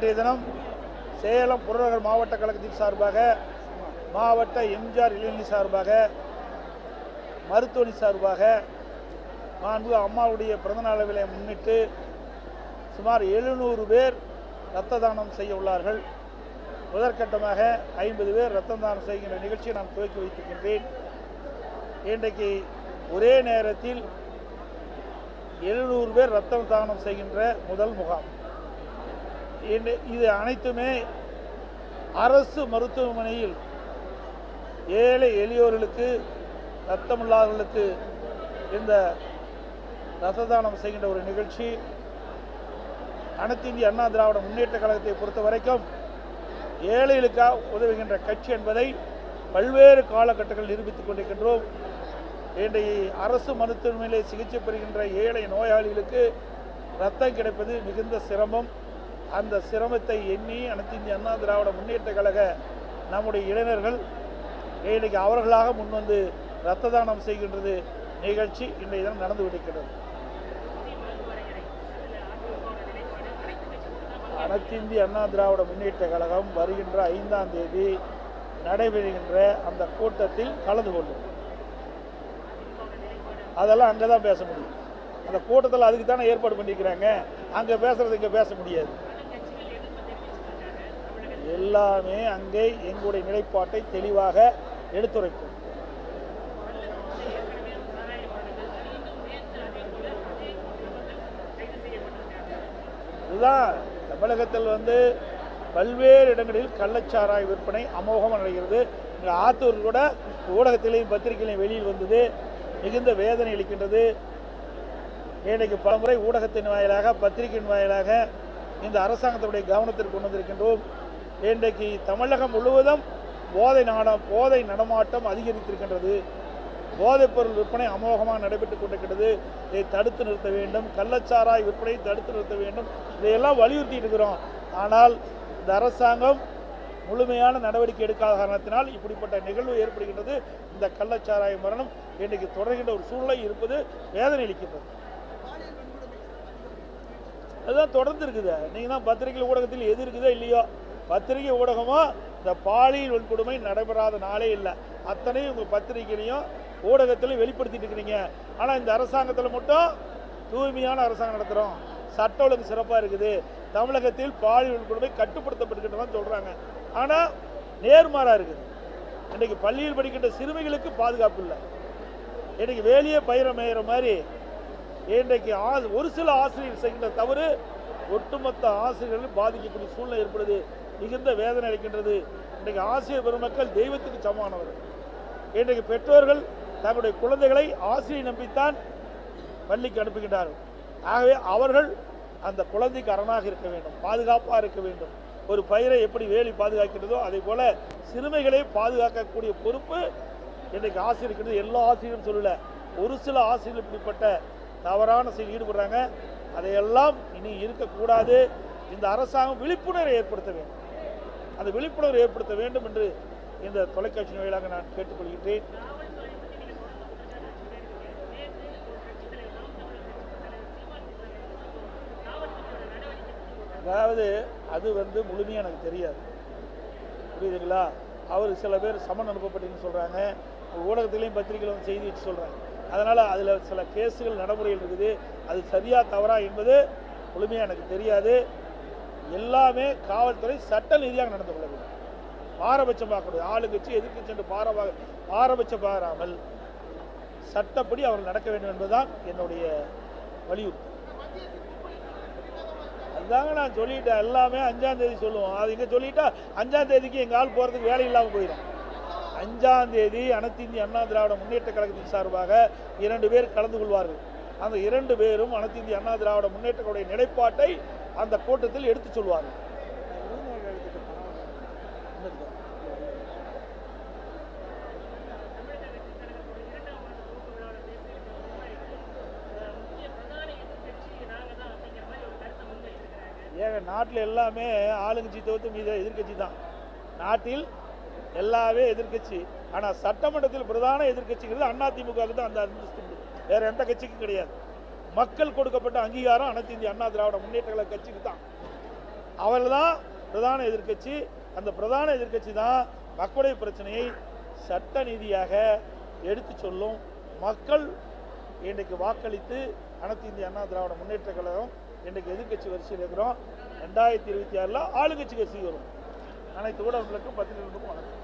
இன்றைய தினம் சேலம் புறநகர் மாவட்ட கழகத்தின் சார்பாக மாவட்ட எம்ஜிஆர் இளைஞர் சார்பாக மருத்துவமனை சார்பாக மாண்பு அம்மாவுடைய பிறந்தநாள் விலை முன்னிட்டு சுமார் எழுநூறு பேர் இரத்த தானம் செய்ய உள்ளார்கள். முதற்கட்டமாக ஐம்பது பேர் இரத்த தானம் செய்கின்ற நிகழ்ச்சியை நான் துவக்கி வைத்திருக்கின்றேன். இன்றைக்கு ஒரே நேரத்தில் எழுநூறு பேர் ரத்தம் தானம் செய்கின்ற முதல் முகாம். இது அனைத்துமே அரசு மருத்துவமனையில் ஏழை எளியோர்களுக்கு ரத்தமில்லாதவர்களுக்கு இந்த ரத்த தானம் செய்கின்ற ஒரு நிகழ்ச்சி. அனைத்து இந்திய அண்ணா திராவிட முன்னேற்ற கழகத்தை பொறுத்த வரைக்கும் ஏழைகளுக்காக உதவுகின்ற கட்சி என்பதை பல்வேறு காலகட்டங்கள் நிரூபித்துக் கொண்டிருக்கின்றோம். இன்றைய அரசு மருத்துவமனையிலே சிகிச்சை பெறுகின்ற ஏழை நோயாளிகளுக்கு ரத்தம் கிடைப்பது மிகுந்த சிரமம். அந்த சிரமத்தை எண்ணி அனைத்து இந்திய அண்ணா திராவிட முன்னேற்ற கழக நம்முடைய இளைஞர்கள் இன்றைக்கு அவர்களாக முன்வந்து இரத்த தானம் செய்கின்றது நிகழ்ச்சி இன்றைய தினம் நடந்து கொண்டிருக்கிறது அனைத்து இந்திய அண்ணா திராவிட முன்னேற்ற கழகம் வருகின்ற ஐந்தாம் தேதி நடைபெறுகின்ற அந்த கூட்டத்தில் கலந்து கொள்ளும். அதெல்லாம் அங்கே தான் பேச முடியும். அந்த கூட்டத்தில் அதுக்கு தானே ஏற்பாடு பண்ணிக்கிறாங்க. அங்கே பேசுறது இங்கே பேச முடியாது. எல்லாமே அங்கே எங்களுடைய நிலைப்பாட்டை தெளிவாக எடுத்துரைக்கும் இதுதான் தமிழகத்தில் வந்து பல்வேறு இடங்களில் கள்ளச்சாராய விற்பனை அமோகம் நடக்கிறது. இங்கே ஆத்தூர் கூட ஊடகத்திலையும் பத்திரிகையிலையும் வெளியில் வந்தது. மிகுந்த வேதனை அளிக்கின்றது. இன்றைக்கு பலமுறை ஊடகத்தின் வாயிலாக பத்திரிகையின் வாயிலாக இந்த அரசாங்கத்துடைய கவனத்திற்கு கொண்டு வந்திருக்கின்றோம். இன்றைக்கு தமிழகம் முழுவதும் போதை நாடம் போதை நடமாட்டம் அதிகரித்திருக்கின்றது. போதைப் பொருள் விற்பனை அமோகமாக நடைபெற்றுக் கொண்டிருக்கிறது இதை தடுத்து நிறுத்த வேண்டும். கள்ளச்சாராய் விற்பனை தடுத்து நிறுத்த வேண்டும். இதையெல்லாம் வலியுறுத்திட்டு இருக்கிறோம். ஆனால் இந்த அரசாங்கம் முழுமையான நடவடிக்கை எடுக்காத காரணத்தினால் இப்படிப்பட்ட நிகழ்வு ஏற்படுகின்றது. இந்த கள்ளச்சாராய மரணம் இன்றைக்கு தொடர்கின்ற ஒரு சூழ்நிலை இருப்பது வேதனை அளிக்கின்றது. அதுதான் தொடர்ந்து இருக்குது. நீங்கள் தான் பத்திரிகை ஊடகத்தில் எது இருக்குதோ இல்லையோ பத்திரிகை ஊடகமோ இந்த பாலியல் வன்கொடுமை நடைபெறாத நாளே இல்லை. அத்தனையும் உங்கள் பத்திரிகையிலையும் ஊடகத்திலையும் வெளிப்படுத்திட்டு இருக்கிறீங்க. ஆனால் இந்த அரசாங்கத்தில் மட்டும் தூய்மையான அரசாங்கம் நடத்துகிறோம் சட்ட ஒழுங்கு சிறப்பாக இருக்குது. தமிழகத்தில் பாலியல் வன்கொடுமை கட்டுப்படுத்தப்பட்டுக்கிட்டு சொல்கிறாங்க ஆனால் நேர்மாறாக இருக்குது. இன்றைக்கு பள்ளியில் படிக்கின்ற சிறுமிகளுக்கு பாதுகாப்பு இல்லை. இன்றைக்கு வேலியே பயிர மேயிற மாதிரி இன்றைக்கு ஆ- ஒரு சில ஆசிரியர் செய்கின்ற தவறு ஒட்டுமொத்த ஆசிரியர்களும் பாதிக்கக்கூடிய சூழ்நிலை ஏற்படுது மிகுந்த வேதனை அளிக்கின்றது. இன்றைக்கு ஆசிரியர் பெருமக்கள் தெய்வத்துக்கு சமமானவர் இன்றைக்கு பெற்றோர்கள் தங்களுடைய குழந்தைகளை ஆசிரியை நம்பித்தான் பள்ளிக்கு அனுப்புகின்றார்கள். ஆகவே அவர்கள் அந்த குழந்தைக்கு அரணாக இருக்க வேண்டும் பாதுகாப்பாக இருக்க வேண்டும். ஒரு பயிரை எப்படி வேலி பாதுகாக்கின்றதோ அதே போல சிறுமைகளை பாதுகாக்கக்கூடிய பொறுப்பு இன்றைக்கு ஆசிரியர் எல்லா ஆசிரியரும் சொல்லல ஒரு சில ஆசிரியர்கள் இப்படிப்பட்ட தவறான செயல் ஈடுபடுறாங்க. அதையெல்லாம் இனி இருக்கக்கூடாது. இந்த அரசாங்கம் விழிப்புணர்வை ஏற்படுத்த வேண்டும். அந்த விழிப்புணர்வு ஏற்படுத்த வேண்டும் என்று இந்த தொலைக்காட்சி வாயிலாக நான் கேட்டுக்கொள்கின்றேன். அதாவது அது வந்து முழுமையாக எனக்கு தெரியாது. புரியுதுங்களா? அவர் சில பேர் சமன் அனுப்பப்பட்டீங்கன்னு சொல்கிறாங்க ஊடகத்திலையும் பத்திரிகையில் வந்து செய்தி வச்சு சொல்கிறாங்க அதனால் அதில் சில கேஸுகள் நடைமுறையில் இருக்குது. அது சரியாக தவறா என்பது முழுமையாக எனக்கு தெரியாது. எல்லாமே காவல்துறை சட்ட ரீதியாக நடந்து கொள்ள வேண்டும். பாரபட்சம் பார்க்கக்கூடாது. ஆளுங்கட்சி எதிர்க்கட்சி பாரபா பாரபட்சம் பாராமல் சட்டப்படி அவர்கள் நடக்க வேண்டும் என்பதுதான் என்னுடைய வலியுறுத்தல். அதுதாங்க நான் சொல்லிட்டேன். எல்லாமே அஞ்சாம் தேதி சொல்லுவோம். அது இங்கே சொல்லிட்டா அஞ்சாம் தேதிக்கு எங்கள் ஆள் போகிறதுக்கு வேலை இல்லாமல் போயிடும். அஞ்சாம் தேதி அனைத்து இந்திய அண்ணா திராவிட முன்னேற்ற கழகத்தின் சார்பாக இரண்டு பேர் கலந்து கொள்வார்கள். அந்த இரண்டு பேரும் அனைத்து இந்திய அண்ணா திராவிட முன்னேற்ற நிலைப்பாட்டை அந்த கூட்டத்தில் எடுத்துச் சொல்வார்கள். ஏங்க நாட்டில் எல்லாமே ஆளுங்கட்சி தவிர்த்து மீது எதிர்க்கட்சி தான். நாட்டில் எல்லாமே எதிர்க்கட்சி. ஆனால் சட்டமன்றத்தில் பிரதான எதிர்கட்சிங்கிறது அதிமுகவுக்கு தான் அந்த அந்தஸ்து வேற எந்த கட்சிக்கும் கிடையாது. மக்கள் கொடுக்கப்பட்ட அங்கீகாரம் அனைத்து இந்திய அண்ணா திராவிட முன்னேற்ற கழக கட்சிக்கு தான். அவர்கள் தான் பிரதான எதிர்க்கட்சி. அந்த பிரதான எதிர்க்கட்சி தான் மக்களுடைய பிரச்சனையை சட்ட நீதியாக எடுத்து சொல்லும். மக்கள் இன்றைக்கு வாக்களித்து அனைத்து இந்திய அண்ணா திராவிட முன்னேற்ற கழகம் இன்றைக்கு எதிர்க்கட்சி வரிசையில் இருக்கிறோம். ரெண்டாயிரத்தி இருபத்தி ஆறில் ஆளுங்கட்சி கட்சி வரும். அனைத்து ஊடகங்களுக்கும் பத்திரிகைகளுக்கும் வணக்கம்.